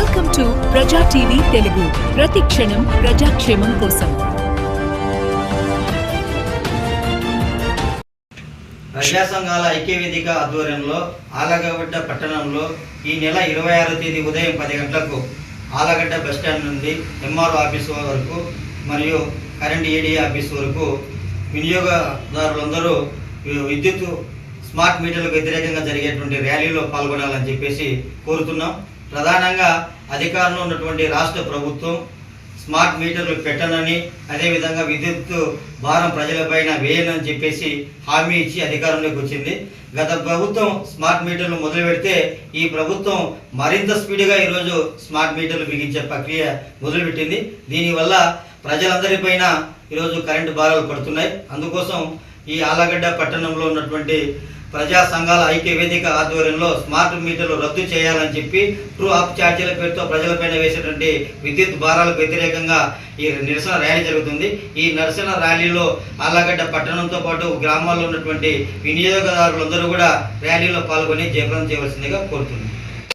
Welcome to Praja TV Telugu. ప్రతి క్షణం ప్రజాక్షేమం కోసం. ప్రజా సంఘాల ఐక్య వేదిక ఆధ్వర్యంలో ఆలగడ్డ పట్టణంలో ఈ నెల ఇరవై ఆరో తేదీ ఉదయం పది గంటలకు ఆలగడ్డ బస్టాండ్ నుండి ఎంఆర్ఓ ఆఫీస్ వరకు మరియు కరెంట్ ఏడీ ఆఫీస్ వరకు వినియోగదారులందరూ విద్యుత్ స్మార్ట్ మీటర్లకు వ్యతిరేకంగా జరిగేటువంటి ర్యాలీలో పాల్గొనాలని చెప్పేసి కోరుతున్నాం. ప్రధానంగా అధికారంలో ఉన్నటువంటి రాష్ట్ర ప్రభుత్వం స్మార్ట్ మీటర్లు పెట్టనని అదేవిధంగా విద్యుత్ భారం ప్రజలపైన వేయనని చెప్పేసి హామీ ఇచ్చి అధికారంలోకి వచ్చింది. గత ప్రభుత్వం స్మార్ట్ మీటర్లు మొదలు పెడితే ఈ ప్రభుత్వం మరింత స్పీడ్గా ఈరోజు స్మార్ట్ మీటర్లు బిగించే ప్రక్రియ మొదలుపెట్టింది దీనివల్ల ప్రజలందరిపైన ఈరోజు కరెంటు భారాలు పడుతున్నాయి. అందుకోసం ఈ ఆలగడ్డ పట్టణంలో ఉన్నటువంటి ప్రజా సంఘాల ఐక్య వేదిక ఆధ్వర్యంలో స్మార్ట్ మీటర్లు రద్దు చేయాలని చెప్పి ట్రూ అప్ ఛార్జీల పేరుతో ప్రజలపైన వేసేటువంటి విద్యుత్ భారాలకు వ్యతిరేకంగా ఈ నిరసన ర్యాలీ జరుగుతుంది. ఈ నిరసన ర్యాలీలో ఆలగడ్డ పట్టణంతో పాటు గ్రామాల్లో ఉన్నటువంటి వినియోగదారులందరూ కూడా ర్యాలీలో పాల్గొని జయప్రదం చేయవలసిందిగా కోరుతున్నాను